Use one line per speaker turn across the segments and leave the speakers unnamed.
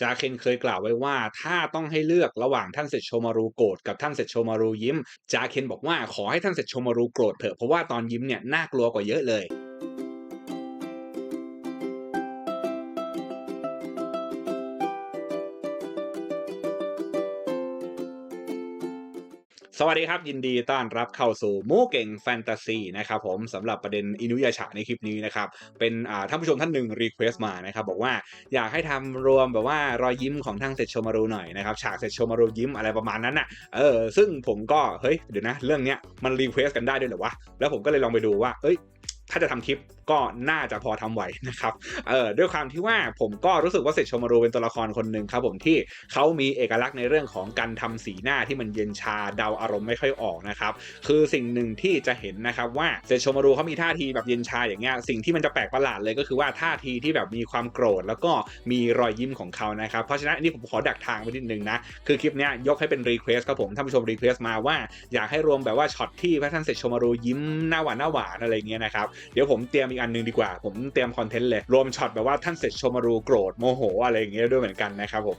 จาเคนเคยกล่าวไว้ว่า ถ้าต้องให้เลือกระหว่างท่านเซตโชมารูโกรธกับท่านเซตโชมารูยิ้ม จาเคนบอกว่าขอให้ท่านเซตโชมารูโกรธเถอะเพราะว่าตอนยิ้มเนี่ยน่ากลัวกว่าเยอะเลย สวัสดีครับ ยินดีต้อนรับเข้าสู่มูเก่งแฟนตาซีนะครับผมสำหรับประเด็นอินุยาชะในคลิปนี้นะครับ เป็นท่านผู้ชมท่านหนึ่งรีเควสต์มานะครับ บอกว่าอยากให้ทำรวมแบบว่ารอยยิ้มของทางเซตโชมารูหน่อยนะครับ ฉากเซตโชมารูยิ้มอะไรประมาณนั้นน่ะเออซึ่งผมก็ เฮ้ย เดี๋ยวนะ เรื่องเนี้ยมันรีเควสต์กันได้ด้วยเหรอวะ แล้วผมก็เลยลองไปดูว่า เอ้ยถ้าจะทำคลิป ก็น่าจะพอทำไหวนะครับเออด้วยความที่ว่าผมก็รู้สึกว่าเซตโชมารูเป็นตัวละครคนหนึ่งครับผมที่เขามีเอกลักษณ์ในเรื่องของการทำสีหน้าที่มันเย็นชาเดาอารมณ์ไม่ค่อยออกนะครับคือสิ่งหนึ่งที่จะเห็นนะครับว่าเซตโชมารูเขามีท่าทีแบบเย็นชาอย่างเงี้ยสิ่งที่มันจะแปลกประหลาดเลยก็คือว่าท่าทีที่แบบมีความโกรธ แล้วก็มีรอยยิ้มของเขานะครับเพราะฉะนั้นอันนี้ผมขอดักทางไว้นิดนึงนะคือคลิปเนี้ยยกให้เป็นรีเควสครับผมท่านผู้ชมรีเควสมาว่าอยากให้รวมแบบว่าช็อตที่พระท่านเซตโชมารูยิ้มหน้าหวานหน้าหวานอะไรเงี้ยนะครับเดี๋ยวผมเตรียมอีกอันหนึงดีกว่า ผมเตรียมคอนเทนต์เลย รวมช็อตแบบว่าท่านเสร็จชมารูโกรธโมโหอะไรอย่างเงี้ยด้วยเหมือนกันนะครับผม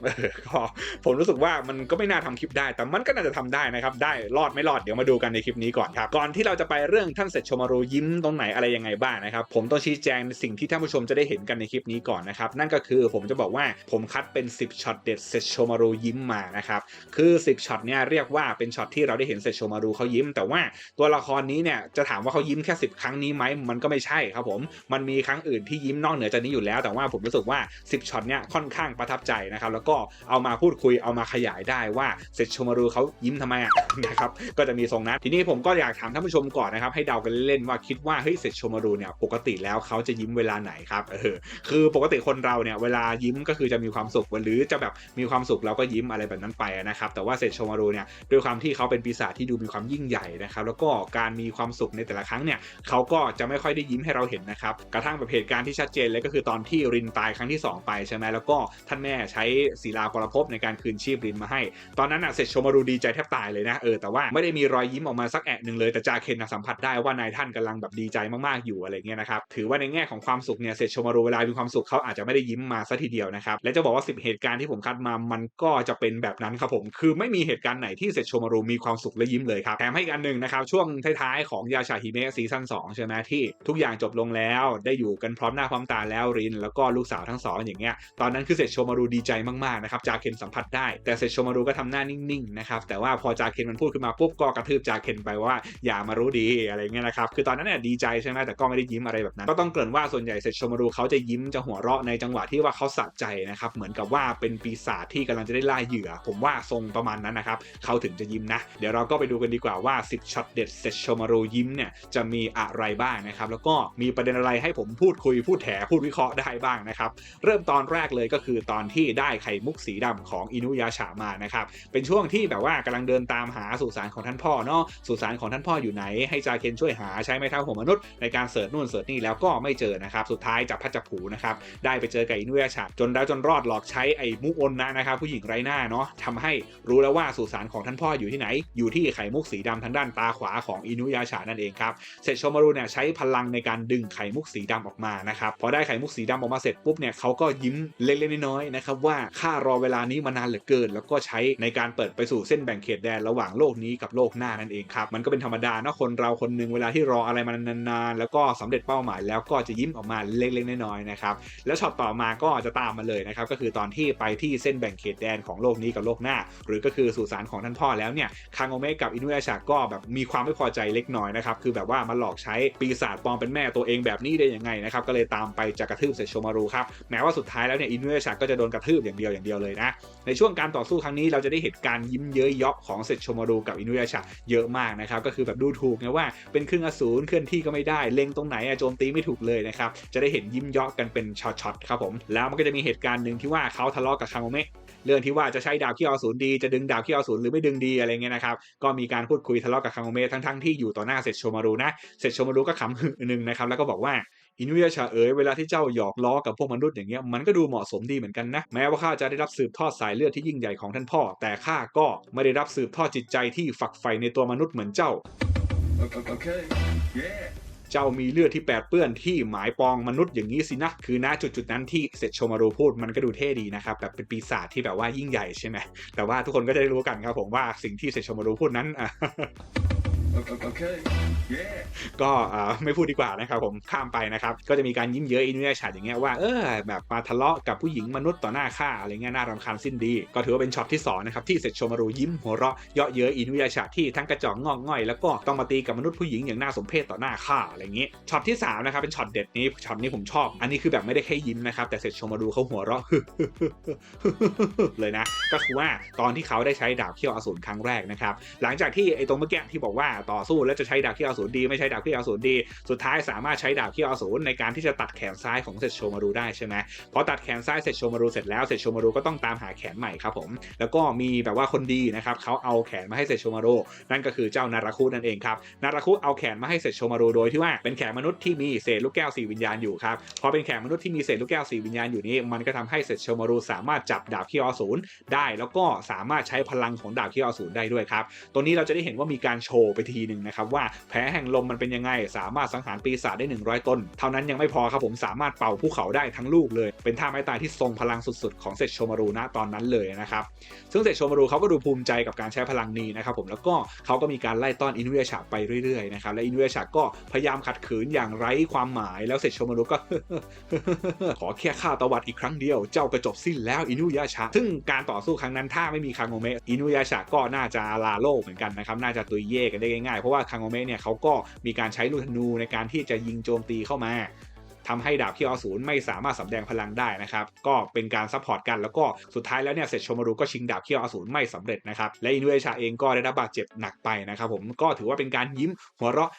ก็ผมรู้สึกว่ามันก็ไม่น่าทำคลิปได้ แต่มันก็น่าจะทำได้นะครับ ได้รอดไม่รอดเดี๋ยวมาดูกันในคลิปนี้ก่อนครับก่อนที่เราจะไปเรื่องท่านเสร็จชมารูยิ้มตรงไหนอะไรยังไงบ้างนะครับผมต้องชี้แจงสิ่งที่ท่านผู้ชมจะได้เห็นกันในคลิปนี้ก่อนนะครับนั่นก็คือผมจะบอกว่าผมคัดเป็น 10ช็อตเด็ดเสร็จโชมารูยิ้มมานะครับคือ 10ช็อตเนี่ยเรียกว่าเป็นช็อตที่เราได้เห็นเซโชมารูเขายิ้ม แต่ว่าตัวละครนี้เนี่ยจะถามว่าเขายิ้มแค่ 10 ครั้งนี้ไหมมันก็ไม่ใช่ครับผม มันมีครั้งอื่นที่ยิ้มนอกเหนือจากนี้อยู่แล้ว แต่ว่าผมรู้สึกว่า 10ช็อตเนี่ยค่อนข้างประทับใจนะครับ แล้วก็เอามาพูดคุยเอามาขยายได้ว่าเซโชมารูเขายิ้มทำไมอะนะครับ ก็จะมีทรงนั้น ทีนี้ผมก็อยากถามท่านผู้ชมก่อนนะครับ ให้เดากันเล่นๆว่าคิดว่าเฮ้ยเซโชมารูเนี่ยปกติแล้วเขาจะยิ้มเวลาไหนครับ เออ คือปกติคนเราเนี่ยเวลายิ้มก็คือจะมีความสุขหรือจะแบบมีความสุขเราก็ยิ้มอะไรแบบนั้นไปนะครับ แต่ว่าเซโชมารูเนี่ยด้วยความที่เขาเป็นปีศาจที่ดูมีความยิ่งใหญ่นะครับ แล้วก็การมีความสุขในแต่ละครั้งเนี่ยเขาก็จะไม่ค่อยได้ยิ้มให้เราเห็นนะครับกระทั่งแบบเหตุการณ์ที่ชัดเจนเลยก็คือตอนที่รินตายครั้งที่ 2 ไปใช่ไหมแล้วก็ท่านแม่ใช้ศิลาปรภพในการคืนชีพรินมาให้ ตอนนั้นอะเซโชมารูดีใจแทบตายเลยนะเออแต่ว่าไม่ได้มีรอยยิ้มออกมาสักแอะหนึ่งเลยแต่จาเคนนะสัมผัสได้ว่านายท่านกำลังแบบดีใจมากๆอยู่อะไรเงี้ยนะครับถือว่าในแง่ของความสุขเนี่ยเซโชมารูเวลามีความสุขเขาอาจจะไม่ได้ยิ้มมาซะทีเดียวนะครับและจะบอกว่า 10 เหตุการณ์ที่ผมคัดมามันก็จะเป็นแบบนั้นครับผมคือไม่มีเหตุการณ์ไหนที่เซโชมารูมีความสุขและยิ้มเลยครับแถมให้อีกอันหนึ่งนะครับช่วงท้ายๆของยาชาฮิเมะซีซั่น2ใช่ไหมที่ทุกอย่างจบลงแล้ว ได้อยู่กันพร้อมหน้าพร้อมตาแล้วริน แล้วก็ลูกสาวทั้งสองอย่างเงี้ยตอนนั้นคือเซโชมารูดีใจมากๆนะครับจาเคนสัมผัสได้แต่เซโชมารูก็ทำหน้านิ่งๆนะครับแต่ว่าพอจาเคนมันพูดขึ้นมาปุ๊บก็กระทืบจาเคนไปว่าอย่ามารู้ดีอะไรเงี้ยนะครับคือตอนนั้นเนี่ยดีใจใช่ไหมแต่ก็ไม่ได้ยิ้มอะไรแบบนั้น ก็ต้องเกริ่นว่าส่วนใหญ่เซโชมารูเขาจะยิ้มจะหัวเราะในจังหวะที่ว่าเขาสะใจนะครับเหมือนกับว่าเป็นปีศาจที่กำลังจะได้ล่าเหยื่อ ผมว่าทรงประมาณนั้นนะครับเขาถึงจะยิ้มนะเดี๋ยวเราก็ไปดูกันดีกว่าว่า 10ช็อตเด็ดเซโชมารูยิ้มเนี่ยจะมีอะไรบ้างนะครับแล้วก็มีประเด็นอะไรให้ผมพูดคุยพูดแถพูดวิเคราะห์ได้บ้างนะครับ เริ่มตอนแรกเลยก็คือตอนที่ได้ไข่มุกสีดำของอินุยาชามานะครับ เป็นช่วงที่แบบว่ากำลังเดินตามหาสุสานของท่านพ่อเนาะสุสานของท่านพ่ออยู่ไหน ให้จาเคนช่วยหาใช้ไม้เท้าหัวมนุษย์ในการเสิร์ชนู่นเสิร์ชนี่แล้วก็ไม่เจอนะครับ สุดท้ายจับพัดจับผูนะครับได้ไปเจอกับอินุยาชาจนแล้วจนรอดหลอกใช้ไอ้มุกอนนะนะครับผู้หญิงไร้หน้าเนาะทำให้รู้แล้วว่าสุสานของท่านพ่ออยู่ที่ไหน อยู่ที่ไข่มุกสีดำทางด้านตาขวาของอินุยาชานั่นเองครับเสร็จโชมารุเนี่ยใช้พลังในการดึงไข่มุกสีดำออกมานะครับพอได้ไข่มุกสีดำออกมาเสร็จปุ๊บเนี่ยเขาก็ยิ้มเล็กๆน้อยๆนะครับว่าข้ารอเวลานี้มานานเหลือเกิน แล้วก็ใช้ในการเปิดไปสู่เส้นแบ่งเขตแดนระหว่างโลกนี้กับโลกหน้านั่นเองครับมันก็เป็นธรรมดาเนาะคนเราคนหนึ่งเวลาที่รออะไรมานานๆ แล้วก็สำเร็จเป้าหมาย แล้วก็จะยิ้มออกมาเล็กๆน้อยๆนะครับแล้วช็อตต่อมาก็จะตามมาเลยนะครับก็คือตอนที่ไปที่เส้นแบ่งเขตแดนของโลกนี้กับโลกหน้า หรือก็คือสุสานของท่านพ่อแล้วเนี่ยคางโอเมะกับอินุยาชาก็แบบมีความไม่พอใจเล็กน้อยนะครับคือแบบว่ามาหลอกใช้ปีศาจปลอมเป็นแม่ตัวเองแบบนี้ได้ยังไงนะครับก็เลยตามไปจะกระทืบเซโชมารูครับแม้ว่าสุดท้ายแล้วเนี่ยอินุยาชาก็จะโดนกระทืบอย่างเดียวอย่างเดียวเลยนะในช่วงการต่อสู้ครั้งนี้เราจะได้เห็นการยิ้มเย้ยเยาะของเซโชมารูกับอินุยาชาเยอะมากนะครับก็คือแบบดูถูกไงว่าเป็นครึ่งอสูรเคลื่อนที่ก็ไม่ได้เล็งตรงไหนอะโจมตีไม่ถูกเลยนะครับจะได้เห็นยิ้มเยาะกันเป็นช็อตๆครับผมแล้วมันก็จะมีเหตุการณ์หนึ่งที่ว่าเขาทะเลาะกับคางโอเมะเรื่องที่ว่าจะใช้ดาวขี้อสูรดีจะดึงดาวขี้อสูรหรือไม่ดึงดีอะไรเงี้ยนะครับก็มีการพูดคุยทะเลาะกับคังโอเมะทั้งๆที่อยู่ต่อหน้าเซตโชมารูนะเซตโชมารูก็ขำหึหนึ่งนะครับแล้วก็บอกว่าอินุยาชาเอ๋ยเวลาที่เจ้าหยอกล้อกับพวกมนุษย์อย่างเงี้ยมันก็ดูเหมาะสมดีเหมือนกันนะ แม้ว่าข้าจะได้รับสืบทอดสายเลือดที่ยิ่งใหญ่ของท่านพ่อ แต่ข้าก็ไม่ได้รับสืบทอดจิตใจที่ฝักใฝ่ในตัวมนุษย์เหมือนเจ้า
Okay. Yeah.
เจ้ามีเลือดที่แปดเปื้อนที่หมายปองมนุษย์อย่างนี้สินะ คือณจุดจุดนั้นที่เสร็จโชมารูพูดมันก็ดูเท่ดีนะครับแบบเป็นปีศาจที่แบบว่ายิ่งใหญ่ใช่ไหมแต่ว่าทุกคนก็จะได้รู้กันครับผมว่าสิ่งที่เสร็จโชมารูพูดนั้น ก็ไม่พูดดีกว่านะครับผมข้ามไปนะครับ ก็จะมีการยิ้มเย้ยอินุยาชาอย่างเงี้ยว่าเออแบบมาทะเลาะกับผู้หญิงมนุษย์ต่อหน้าข้าอะไรเงี้ยน่ารำคาญสิ้นดี ก็ถือว่าเป็นช็อตที่สองนะครับที่เสร็จโชมารูยิ้มหัวเราะเยาะเย้ยอินุยาชาที่ทั้งกระจอกงอกง่อยแล้วก็ต้องมาตีกับมนุษย์ผู้หญิงอย่างน่าสมเพชต่อหน้าข้าอะไรเงี้ยช็อตที่สามนะครับเป็นช็อตเด็ดนี้ช็อตนี้ผมชอบ อันนี้คือแบบไม่ได้แค่ยิ้มนะครับแต่เสร็จโชมารูเขาหัวเราะเลยนะ ก็คือว่าตอนที่เขาได้ใช้ดาบเขี้ยวอสูรครั้งแรกนะครับหลังจากที่ไอ้ตรงเมื่อกี้ที่บอกว่าต่อสู้ แล้วจะใช้ดาบเขี้ยวอสูรดี ไม่ใช้ดาบเขี้ยวอสูรดี สุดท้ายสามารถใช้ดาบเขี้ยวอสูรในการที่จะตัดแขนซ้ายของเซตโชมารูได้ใช่ไหมพอตัดแขนซ้ายเซตโชมารูเสร็จแล้วเซตโชมารูก็ต้องตามหาแขนใหม่ครับผมแล้วก็มีแบบว่าคนดีนะครับเขาเอาแขนมาให้เซตโชมารูนั่นก็คือเจ้านาราคุนั่นเองครับนาราคุเอาแขนมาให้เซตโชมารูโดยที่ว่าเป็นแขนมนุษย์ที่มีเศษลูกแก้วสีวิญญาณอยู่ครับพอเป็นแขนมนุษย์ที่มีเศษลูกแก้วสีวิญญาณอยู่นี้ มันก็ทำให้เซตโชมารูสามารถจับดาบเขี้ยวอสูรได้ แล้วก็สามารถใช้พลังของดาบเขี้ยวอสูรได้ด้วยครับตัวนี้เราจะได้เห็นว่ามีการโชว์ไปทีหนึ่งนะครับว่าแผลแห่งลมมันเป็นยังไง สามารถสังหารปีศาจได้ 100 ต้น เท่านั้นยังไม่พอครับผมสามารถเป่าภูเขาได้ทั้งลูกเลย เป็นท่าไม้ตายที่ทรงพลังสุดๆ ของเซตโชมารูณตอนนั้นเลยนะครับซึ่งเซตโชมารูเขาก็ดูภูมิใจกับการใช้พลังนี้นะครับผมแล้วก็เขาก็มีการไล่ต้อนอินุยาชาไปเรื่อยๆนะครับและอินุยาชาก็พยายามขัดขืนอย่างไร้ความหมายแล้วเซตโชมารูก็ขอแค่ฆ่าตวัดอีกครั้งเดียวเจ้าก็จบสิ้นแล้วอินุยาชาซึ่งการต่อสู้ครั้งนั้นถ้าไม่มีคางโงเมะอินุยาชาก็น่าจะลาโลกเหมือนกันนะครับน่าจะตุยเย่กันได้ง่ายๆเพราะว่าคางโงเมะเนี่ยเขาก็มีการใช้ลูกธนูในการที่จะยิงโจมตีเข้ามา ทำให้ดาบที่อสูรไม่สามารถสำแดงพลังได้นะครับก็เป็นการซัพพอร์ตกันแล้วก็สุดท้ายแล้วเนี่ยเสร็จโชมารูก็ชิงดาบเขี้ยวอสูรไม่สำเร็จนะครับและอินุเอชาเองก็ได้รับบาดเจ็บหนักไปนะครับผมก็ถือว่าเป็นการยิ้มหัวเราะ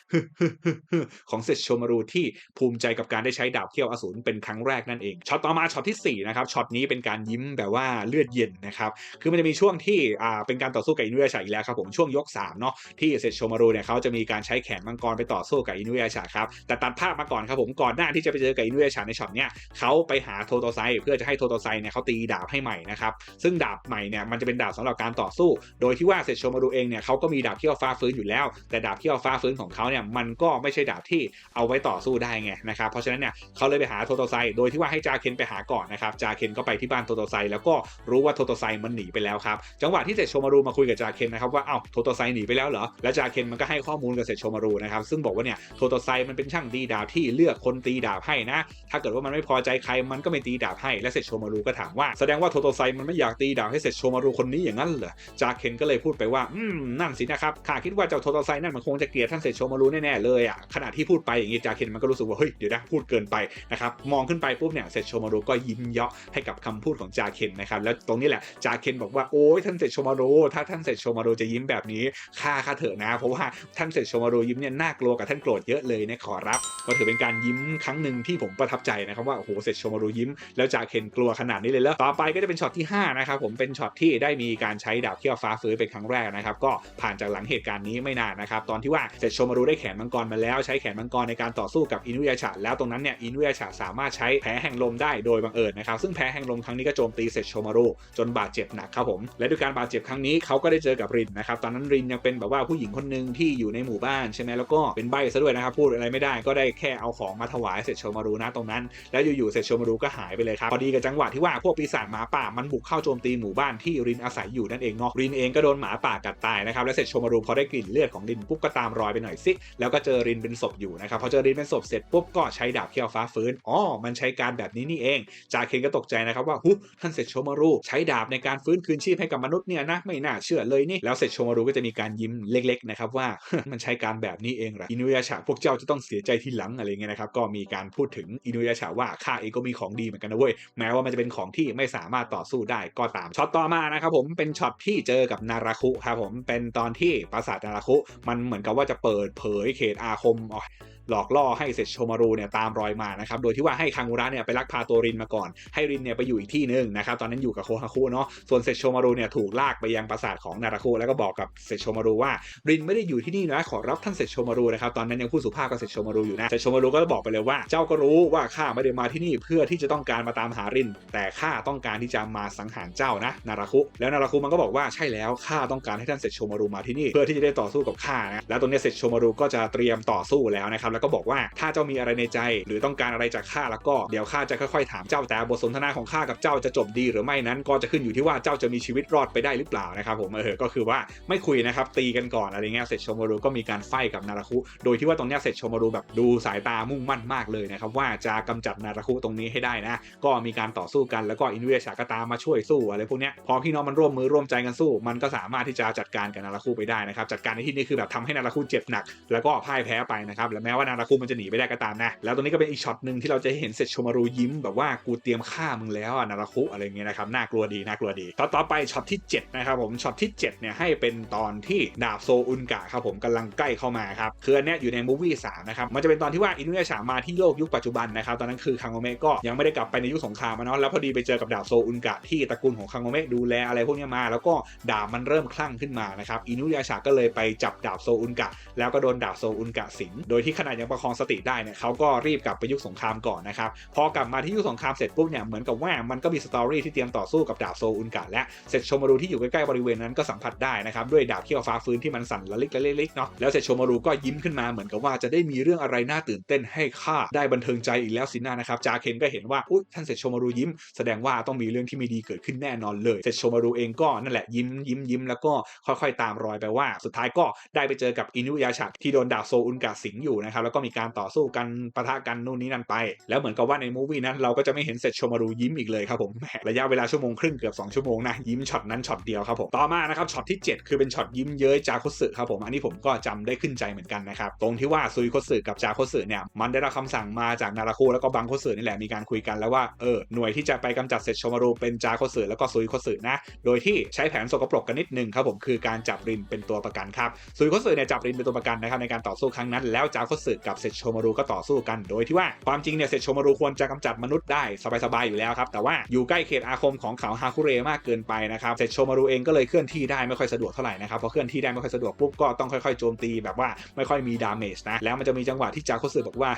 ของเซตโชมารูที่ภูมิใจกับการได้ใช้ดาบเขี้ยวอสูรเป็นครั้งแรกนั่นเองช็อตต่อมาช็อตที่สี่นะครับช็อตนี้เป็นการยิ้มแบบว่าเลือดเย็นนะครับคือมันจะมีช่วงที่อ่าเป็นการต่อสู้กับอินุเอชาอีกแล้วครับผมช่วงยกสามเนาะที่เซตโชมารูเนี่ยเขาจะมีการใช้แขนมังกรไปต่อสู้กับอินุเอชาครับแต่ตัดภาพมาก่อนครับผมก่อนหน้าที่จะไปเจอกับอินุเอชาในช็อตเนี้ยเขาไปหาโทโตไซเพื่อจะให้โทโตไซเนี่ยเขาตีดาบให้ใหม่นะครับซึ่งดาบใหม่เนี่ยมันจะเป็นดาบสำหรับการต่อสู้ โดยที่ว่าเซตโชมารูเองเนี่ยเขาก็มีดาบเขี้ยวฟ้าฟื้นอยู่แล้ว แต่ดาบเขี้ยวฟ้าฟื้นของเขาเนี่ยมันก็ไม่ใช่ดาบที่เอาไว้ต่อสู้ได้ไงนะครับเพราะฉะนั้นเนี่ยเขาเลยไปหาโทโตไซโดยที่ว่าให้จาเคนไปหาก่อนนะครับจาเคนก็ไปที่บ้านโทโตไซแล้วก็รู้ว่าโทโตไซมันหนีไปแล้วครับจังหวะที่เซตโชมารูมาคุยกับจาเคนนะครับว่าเอ้าโทโตไซหนีไปแล้วเหรอแล้วจาเคนมันก็ให้ข้อมูลกับเซตโชมารูนะครับซึ่งบอกว่าเนี่ยโทโตไซมันเป็นช่างตีดาบที่เลือกคนตีดาบให้นะ ถ้าเกิดว่ามันไม่พอใจใครมันก็ไม่ตีดาบให้และเซตโชมารูก็ถามว่าแสดงว่าโทโตไซมันไม่อยากตีดาบให้เซตโชมารูคนนี้อย่างนั้นเหรอจาเคนก็เลยพูดไปว่าอืมนั่นสินะครับข้าคิดว่าเจ้าโทโตไซนั่นมันคงจะเกลียดท่านเซตโชมารูแน่ๆเลยอะขณะที่พูดไปอย่างนี้จาเคนมันก็รู้สึกว่าเฮ้ยเดี๋ยวนะพูดเกินไปนะครับมองขึ้นไปปุ๊บเนี่ยเซตโชมารูก็ยิ้มเยาะให้กับคำพูดของจาเคนนะครับแล้วตรงนี้แหละจาเคนบอกว่าโอ้ยท่านเซตโชมารูถ้าท่านเซตโชมารูจะยิ้มแบบนี้ฆ่าข้าเถอะนะเพราะว่าท่านเซโชมารูยิ้มเนี่ยน่ากลัวกับท่านโกรธเยอะเลยนะขอรับก็ถือเป็นการยิ้มครั้งหนึ่งที่ผมประทับใจนะครับว่าโอ้โหเซตโชมารูยิ้ม แล้วจากเคนกลัวขนาดนี้เลยแล้วต่อไปก็จะเป็นช็อตที่5นะครับผมเป็นช็อตที่ได้มีการใช้ดาบเขี้ยวฟ้าฟื้นเป็นครั้งแรกนะครับก็ผ่านจากหลังเหตุการณ์นี้ไม่นานนะครับตอนที่ว่าเสร็จโชมารูได้แขนมังกรมาแล้วใช้แขนมังกรในการต่อสู้กับอินุยาชะแล้วตรงนั้นเนี่ยอินุยาชะสามารถใช้แผลแห่งลมได้โดยบังเอิญนะครับซึ่งแผลแห่งลมครั้งนี้ก็โจมตีเสร็จโชมารูจนบาดเจ็บหนักครับผมและด้วยการบาดเจ็บครั้งนี้เขาก็ได้เจอกับรินนะครับตอนนั้นรินยังเป็นแบบว่าผู้หญิงคนหนึ่งที่อยู่ในหมู่บ้านใช่ไหมแล้วก็เป็นใบซะด้วยนะครับพูดอะไรไม่ได้ก็ได้แค่เอาของมาถวายเสร็จโชมารูนะตรงนั้น แล้วอยู่ๆเสร็จโชมารูก็หายไปเลยครับพอดีกับจังหวะที่ว่าพวกปีศาจหมาป่ามันบุกเข้าโจมตีหมู่บ้านที่รินอาศัยอยู่นั่นเองเนาะรินเองก็โดนหมาป่ากัดตายนะครับและเสร็จโชมารูพอได้กลิ่นเลือดของรินปุ๊บก็ตามรอยไปหน่อยสิแล้วก็เจอรินเป็นศพอยู่นะครับพอเจอรินเป็นศพเสร็จปุ๊บก็ใช้ดาบเขี้ยวฟ้าฟื้นอ๋อมันใช้การแบบนี้นี่เองจาเคนก็ตกใจนะครับว่าหุท่านเสร็จโชมารูใช้ดาบในการฟื้นคืนชีพให้กับมนุษย์เนี่ยนะไม่น่าเชื่อเลยนี่แล้วเสร็จโชมารูก็จะมีการยิ้มเล็กๆนะครับว่ามันใช้การแบบนี้เองหรออินุยาชะพวกเจ้าจะต้องเสียใจทีหลังอะไรเงี้ยนะครับก็มีการพูดถึงอินุยาชาว่าข้าเองก็มีของดีเหมือนกันนะเว้ยแม้ว่ามันจะเป็นของที่ไม่สามารถต่อสู้ได้ก็ตามช็อตต่อมานะครับผมเป็นช็อตที่เจอกับนาราคุครับผมเป็นตอนที่ปราสาทนาราคุมันเหมือนกับว่าจะเปิดเผยเขตอาคมออ หลอกล่อให้เซตโชมารูเนี่ยตามรอยมานะครับโดยที่ว่าให้คังุระเนี่ยไปลักพาตัวรินมาก่อนให้รินเนี่ยไปอยู่อีกที่หนึ่งนะครับตอนนั้นอยู่กับโคฮาคุเนาะส่วนเซตโชมารูเนี่ยถูกลากไปยังปราสาทของนาราคุแล้วก็บอกกับเซตโชมารูว่ารินไม่ได้อยู่ที่นี่นะขอรับท่านเซตโชมารูนะครับตอนนั้นยังพูดสุภาพกับเซตโชมารูอยู่นะเซตโชมารูก็บอกไปเลยว่าเจ้าก็รู้ว่าข้าไม่ได้มาที่นี่เพื่อที่จะต้องการมาตามหาริน แต่ข้าต้องการที่จะมาสังหารเจ้านะนาราคุ แล้วนาราคุมันก็บอกว่าใช่แล้วข้าต้องการให้ท่านเซตโชมารูมาที่นี่เพื่อที่จะได้ต่อสู้กับข้านะแล้วตรงนี้เซตโชมารูก็จะเตรียมต่อสู้แล้วนะครับแล้วก็บอกว่าถ้าเจ้ามีอะไรในใจ หรือต้องการอะไรจากข้าแล้วก็เดี๋ยวข้าจะค่อยๆถามเจ้าแต่บทสนทนาของข้ากับเจ้าจะจบดีหรือไม่นั้น ก็จะขึ้นอยู่ที่ว่าเจ้าจะมีชีวิตรอดไปได้หรือเปล่านะครับผมเออก็คือว่าไม่คุยนะครับตีกันก่อนอะไรเงี้ยเสร็จชโมรุก็มีการไฟกับนาราคุ โดยที่ว่าตรงเนี้ยเสร็จชโมรุแบบดูสายตามุ่งมั่นมากเลยนะครับว่าจะกำจัดนาราคุตรงนี้ให้ได้นะ ก็มีการต่อสู้กันแล้วก็อินุเอชากตามมาช่วยสู้อะไรพวกเนี้ยพอพี่น้องมันร่วมมือร่วมใจกันสู้ มันก็สามารถที่จะจัดการกับนาราคุไปได้นะครับจัดการในที่นี้คือแบบทำให้นาราคุเจ็บหนัก แล้วก็พ่ายแพ้ไปนะครับและแม้ว่านาราคุมันจะหนีไปได้ก็ตามนะ แล้วตรงนี้ก็เป็นอีกช็อตหนึ่งที่เราจะเห็นเสร็จโชมารุยิ้มแบบว่ากูเตรียมฆ่ามึงแล้วนาราคุอะไรเงี้ยนะครับน่ากลัวดีน่ากลัวดีต่อต่อไปช็อตที่7นะครับผมช็อตที่7เนี่ยให้เป็นตอนที่ดาบโซอุนกะครับผมกำลังใกล้เข้ามาครับคืออันเนี้ยอยู่ในมูฟวี่สามนะครับมันจะเป็นตอนที่ว่าอินุเอชามาที่โลกยุคปัจจุบันนะครับตอนนั้นคือคังโอเมะก็ยังไม่ได้กลับไปในยุคสงครามอะเนาะแล้วพอดีไปเจอกับดาบโซอุนกะที่ตระกูลของคังโอเมะดูแลอะไรพวกนี้มา แล้วก็ดาบมันเริ่มคลั่งขึ้นมานะครับอินุยาชาก็เลยไปจับดาบโซอุนกะ แล้วก็โดนดาบโซอุนกะสิงโดยที่ขณะยังประคองสติได้เนี่ยเขาก็รีบกลับไปยุคสงครามก่อนนะครับพอกลับมาที่ยุคสงครามเสร็จปุ๊บเนี่ยเหมือนกับว่ามันก็มีสตอรี่ที่เตรียมต่อสู้กับดาบโซอุนกะและเสร็จชมารูที่อยู่ใกล้ๆบริเวณนั้นก็สัมผัสได้นะครับด้วยดาบเขี้ยวฟ้าฟื้นที่มันสั่นละลิกละเลิกเนาะแล้วเสร็จชมารูก็ยิ้มขึ้นมาเหมือนกับว่าจะได้มีเรื่องอะไรน่าตื่นเต้นให้ข้าได้บันเทิงใจอีกแล้วสินะนะครับจาเคนก็เห็นว่าอุ๊ยท่านเสร็จชมารูยิ้ม แสดงว่าต้องมีเรื่องที่ไม่ดีเกิดขึ้นแน่นอนเลยเสร็จชมารูเองก็นั่นแหละยิ้มยิ้มยิ้มแล้วก็ค่อยๆ ตามรอยไปว่า สุดท้ายก็ได้ไปเจอกับอินุยาชะที่โดนดาบโซอุนกะสิงอยู่นะครับแล้วก็มีการต่อสู้กันปะทะกันนู่นนี่นั่นไป แล้วเหมือนกับว่าในมูวี่นั้นเราก็จะไม่เห็นเสร็จโชมารูยิ้มอีกเลยครับผมแหมระยะเวลาชั่วโมงครึ่งเกือบ2ชั่วโมงนะยิ้มช็อตนั้นช็อตเดียวครับผมต่อมานะครับช็อตที่ 7 คือเป็นช็อตยิ้มเย้ยจาโคสึครับผมอันนี้ผมก็จำได้ขึ้นใจเหมือนกันนะครับตรงที่ว่าซุยโคสึกับจาโคสึเนี่ยมันได้รับคำสั่งมาจากนาราคุแล้วก็บังโคสึนี่แหละมีการคุยกันแล้วว่าเออหน่วยที่จะไปกำจัดเสร็จโชมารูเป็นจาโคสึแล้วก็ซุยโคสึนะโดยที่ใช้แผนสกปรกกันนิดนึงครับผมคือการจับรินเป็นตัวประกันครับซุยโคสึเนี่ยจับรินเป็นตัวประกันนะครับในการต่อสู้ครั้งนั้นแล้วจาโคสกับเซตโชมารูก็ต่อสู้กัน โดยที่ว่าความจริงเนี่ยเซตโชมารูควรจะกำจัดมนุษย์ได้สบายๆอยู่แล้วครับแต่ว่าอยู่ใกล้เขตอาคมของเขาฮาคุเรมากเกินไปนะครับเซตโชมารูเองก็เลยเคลื่อนที่ได้ไม่ค่อยสะดวกเท่าไหร่นะครับพอเคลื่อนที่ได้ไม่ค่อยสะดวกปุ๊บก็ต้องค่อยๆโจมตีแบบว่าไม่ค่อยมีดาเมจนะแล้วมันจะมีจังหวะที่จาโคสึบอกว่า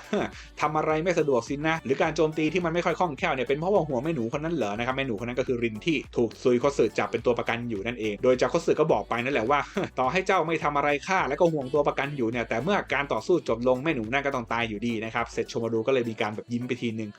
ทำอะไรไม่สะดวกสินะหรือการโจมตีที่มันไม่ค่อยคล่องแคล่วเนี่ยเป็นเพราะว่าหัวแม่หนูคนนั้นเหรอนะครับแม่หนูคนนั้นก็คือรินที่ถูกซุยโคสึจับเป็นตัวประกันอยู่นั่นเอง โดยจาโคสึก็บอกไปนั่นแหละว่า ต่อให้เจ้าไม่ทำอะไรข้าแล้วก็ห่วงตัวประกันอยู่เนี่ยแต่เมื่อการต่อสู้จบลงงแม่หนูนั่นก็ต้องตายอยู่ดีนะครับเสร็จโชมาดูก็เลยมีการแบบยิ้มไปทีนึง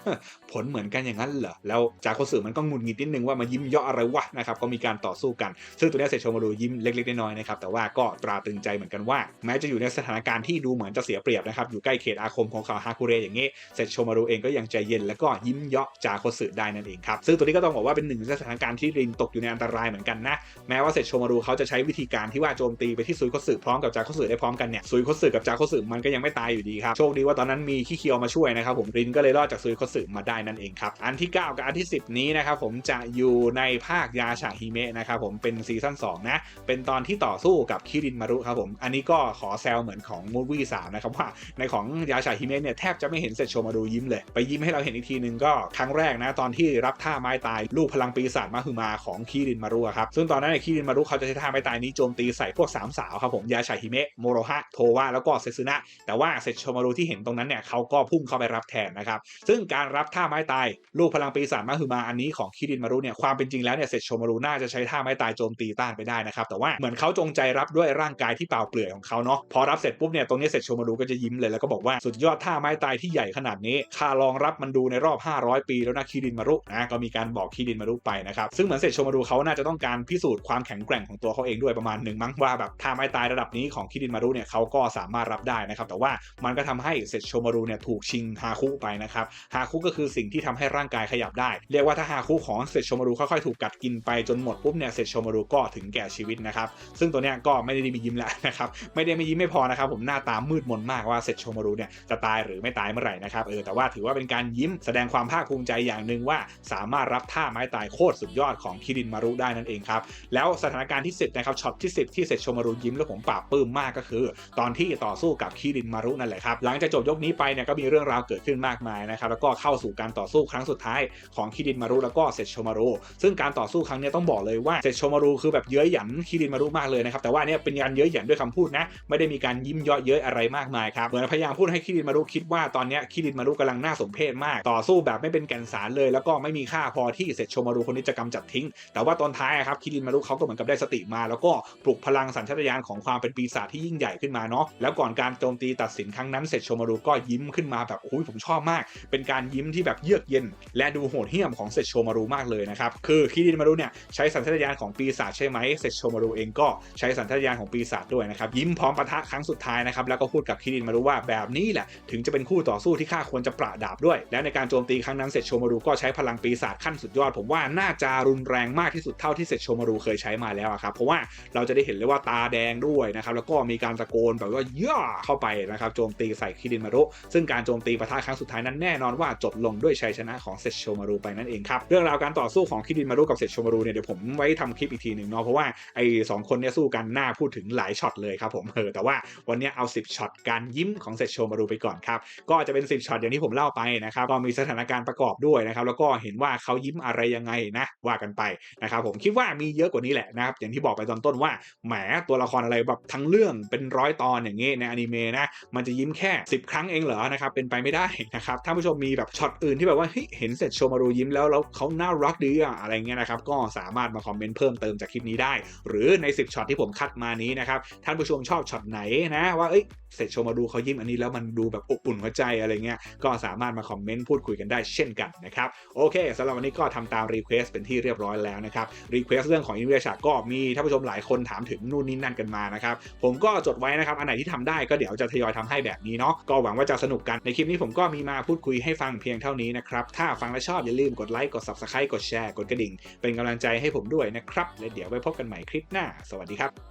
ผลเหมือนกันอย่างนั้นเหรอแล้วจาโคสึมันก็งุนงิดนิดนึงว่ามายิ้มเยาะอะไรวะนะครับก็มีการต่อสู้กัน ซึ่งตัวนี้เสร็จโชมาดูยิ้มเล็กๆน้อยๆนะครับแต่ว่าก็ตราตึงใจเหมือนกันว่า แม้จะอยู่ในสถานการณ์ที่ดูเหมือนจะเสียเปรียบนะครับอยู่ใกล้เขตอาคมของเขาฮาคุเรอย่างนี้เสร็จโชมาดูเองก็ยังใจเย็นแล้วก็ยิ้มเยาะจาโคสึได้นั่นเองครับซึ่งตัวนี้ก็ต้องบอกว่าเป็นหนึ่งในสถานการณ์ที่รินตกอยู่ในอันตรายเหมือนกันนะแม้ว่าเสร็จโชมารูเขาจะใช้วิธีการที่ว่าโจมตีไปที่ซุยโคสึพร้อมกับจาโคสึได้พร้อมกันเนี่ยซุยโคสึกับจาโคสึมันก็ยังไม่ตายอยู่ดีครับ โชคดีว่าตอนนั้นมีขี้เคียวมาช่วยนะครับผมรินก็เลยรอดจากซุยโคสึมาได้นั่นเองครับ อันที่ 9 กับอันที่ 10 นี้นะครับผมจะอยู่ในภาคยาชาฮิเมะนะครับผมเป็นซีซั่น2นะ เป็นตอนที่ต่อสู้กับคิรินมารุครับผม อันนี้ก็ขอแซวเหมือนของมูฟวี่สามนะครับว่าในของยาชาฮิเมะเนี่ยแทบจะไม่เห็นเสร็จโชมารูยิ้มเลย ไปยิ้มให้เราเห็นอีกทีนึงก็ครั้งแรกนะตอนที่รับท่าไม้ตายลูกพลังปีศาจมาคือมาของคิรินมารุครับซึ่งตอนนั้นเนี่ยคิรินมารุเขาจะใช้ท่าไม้ตายนี้โจมตีใส่พวกสามสาวครับผมยาชาฮิเมะโมโรฮะโทวะแล้วก็เซซึนะแต่ว่าเซโชมารุที่เห็นตรงนั้นเนี่ยเขาก็พุ่งเข้าไปรับแทนนะครับ ซึ่งการรับท่าไม้ตาย ลูกพลังปีศาจมาคือมาอันนี้ของคิรินมารุเนี่ยความเป็นจริงแล้วเนี่ยเซโชมารุน่าจะใช้ท่าไม้ตายโจมตีต้านไปได้นะครับ แต่ว่าเหมือนเขาจงใจรับด้วยร่างกายที่เปล่าเปลือยของเขาเนาะพอรับเสร็จปุ๊บเนี่ยตรงนี้เซโชมารุก็จะยิ้มเลยแล้วก็บอกว่าสุดยอดท่าไม้ตายที่ใหญ่ขนาดนี้ข้าลองรับมันดูในรอบ 500 ปีแล้วนะคิรินมารุนะก็มีการบอกคิรินมารุไปนะครับซึ่งเหมือนเซโชมารุเขาน่าจะต้องการพิสูจน์ความแข็งแกร่งของตัวเขาเองด้วยประมาณหนึ่งมั้งว่าแบบท่าไม้ตายระดับนี้ของคิรินมารุเนี่ยเขาก็สามารถรับได้นะครับแต่ว่ามันก็ทำให้เซโชมารุเนี่ยถูกชิงฮาคุไปนะครับฮาคุก็คือสิ่งที่ทำให้ร่างกายขยับได้ เรียกว่าถ้าฮาคุของเซโชมารุค่อยๆถูกกัดกินไปจนหมดปุ๊บเนี่ยเซโชมารุก็ถึงแก่ชีวิตนะครับซึ่งตัวเนี้ยก็ไม่ได้มียิ้มแล้วนะครับไม่ได้มียิ้มไม่พอนะครับผมหน้าตามืดมนมากว่าเซโชมารุเนี่ยจะตายหรือไม่ตายเมื่อไหร่นะครับเออแต่ว่าถือว่าเป็นการยิ้มแสดงความภาคภูมิใจอย่างหนึ่งว่า สามารถรับท่าไม้ตายโคตรสุดยอดของคิรินมารุได้นั่นเองครับแล้วสถานการณ์ที่10นะครับช็อตที่ 10 ที่เซโชมารุยิ้มแล้วผมปราบปื้มมากก็คือ ตอนที่ต่อสู้กับคิรินมารุนั่นแหละครับหลังจากจบยกนี้ไปเนี่ยก็มีเรื่องราวเกิดขึ้นมากมายนะครับแล้วก็เข้าสู่การต่อสู้ครั้งสุดท้ายของคิรินมารุแล้วก็เซโชมารุซึ่งการต่อสู้ครั้งนี้ต้องบอกเลยว่าเซโชมารุคือแบบเย้ยหยันคิรินมารุมากเลยนะครับแต่ว่าเนี่ยเป็นการเย้ยหยันด้วยคำพูดนะไม่ได้มีการยิ้มเยาะเย้ยอะไรมากมายครับเหมือนพยายามพูดให้คิรินมารุคิดว่าตอนนี้คิรินมารุกำลังน่าสมเพชมาก ต่อสู้แบบไม่เป็นแก่นสารเลย แล้วก็ไม่มีค่าพอที่เซโชมารุคนนี้จะกำจัดทิ้ง แต่ว่าตอนท้ายครับคิรินมารุเขาก็เหมือนกับได้สติมา แล้วก็ปลุกพลังสัญชาตญาณของความเป็นปีศาจที่ยิ่งใหญ่ขึ้นมาเนาะแล้วก่อนการโจมตีตัดสินครั้งนั้นเสร็จโชมารุก็ยิ้มขึ้นมาแบบโอ้ยผมชอบมาก เป็นการยิ้มที่แบบเยือกเย็น และดูโหดเหี้ยมของเซตโชมารุมากเลยนะครับคือคิรินมารุเนี่ยใช้สัญชาตญาณของปีศาจใช่ไหมเซตโชมารุเองก็ใช้สัญชาตญาณของปีศาจด้วยนะครับยิ้มพร้อมปะทะครั้งสุดท้ายนะครับแล้วก็พูดกับคิรินมารุว่าแบบนี้แหละถึงจะเป็นคู่ต่อสู้ที่ข้าควรจะประดาบด้วย และในการโจมตีครั้งนั้นเซตโชมารุก็ใช้พลังปีศาจขั้นสุดยอด ผมว่าน่าจะรุนแรงมากที่สุดเท่าที่เซตโชมารุเคยใช้มาแล้วครับเพราะว่าเราจะได้เห็นเลยว่าตาแดงด้วยนะครับแล้วก็มีการตะโกนแบบว่าย่าเข้าไปนะครับโจมตีใส่คิรินมารุ ซึ่งการโจมตีปะทะครั้งสุดท้ายนั้นแน่นอนว่าจบลงด้วยชัยชนะของเซตโชมารุไปนั่นเองครับเรื่องราวการต่อสู้ของคิรินมารุกับเซตโชมารุเนี่ยเดี๋ยวผมไว้ทำคลิปอีกทีหนึ่งเนาะเพราะว่าไอ้สองคนเนี่ยสู้กันหน่าพูดถึงหลายช็อตเลยครับผมเออแต่ว่าวันนี้เอา 10ช็อตการยิ้มของเซตโชมารุไปก่อนครับก็จะเป็น 10ช็อตอย่างที่ผมเล่าไปนะครับก็มีสถานการณ์ประกอบด้วยนะครับแล้วก็เห็นว่าเขายิ้มอะไรยังไงนะว่ากันไปนะครับผมคิดว่ามีเยอะกว่านี้แหละนะครับอย่างที่บอกไปตอนต้นว่าแหมตัวละครอะไรแบบทั้งเรื่องเป็นร้อยตอนอย่างงี้ในอนิเมะนะมันจะยิ้มแค่ 10 ครั้งเองเหรอนะครับเป็นไปไม่ได้นะครับท่านผู้ชมมีแบบช็อตอื่นที่แบบว่าเฮ้ยเห็นเสร็จโชมารูยิ้มแล้วแล้วเขาน่ารักดีอะอะไรเงี้ยนะครับก็สามารถมาคอมเมนต์เพิ่มเติมจากคลิปนี้ได้ หรือใน 10ช็อตที่ผมคัดมานี้นะครับท่านผู้ชมชอบช็อตไหนนะว่าเอ้ยเสร็จโชมารูเขายิ้มอันนี้แล้วมันดูแบบอบอุ่นหัวใจอะไรเงี้ยก็สามารถมาคอมเมนต์พูดคุยกันได้เช่นกันนะครับโอเคสำหรับวันนี้ก็ทำตามรีเควสเป็นที่เรียบร้อยแล้วนะครับรีเควสเรื่องของอินเวชาก็มีท่านผู้ชมหลายคนถามถึงนู่นนี่นั่นกันมานะครับผมก็จดไว้นะครับอันไหนที่ทำได้ก็เดี๋ยวจะทยอยทำให้แบบนี้เนาะก็หวังว่าจะสนุกกันในคลิปนี้ผมก็มีมาพูดคุยให้ฟังเพียงเท่านี้นะครับถ้าฟังและชอบอย่าลืมกดไลค์กด subscribe กดแชร์กดกระดิ่ง เป็นกำลังใจให้ผมด้วยนะครับและเดี๋ยวไว้พบกันใหม่คลิปหน้า สวัสดีครับ